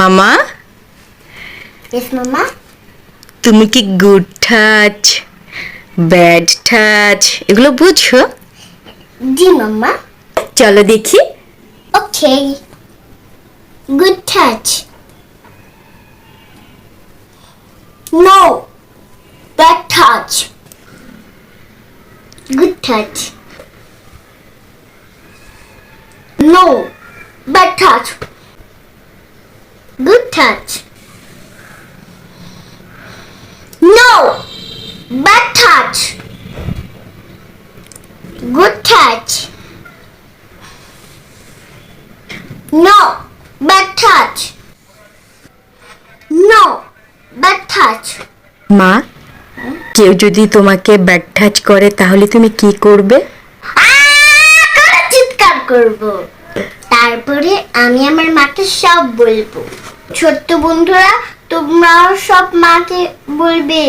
মামা Yes, Mama. তুমি কি গুড টাচ ব্যাড টাচ এগুলো বুঝো D, Mama. চলো দেখি Okay. Good touch. No. Bad touch. Good touch. No. Bad touch. Touch. No. Bad touch. Good touch. No, bad touch. No, bad touch. মা কেউ যদি তোমাকে ব্যাড টাচ করে তাহলে তুমি কি করবে চিৎকার করব তারপরে আমি আমার মাকে সব বলব ছোট্ট বন্ধুরা তোমরাও সব মাকে বলবে।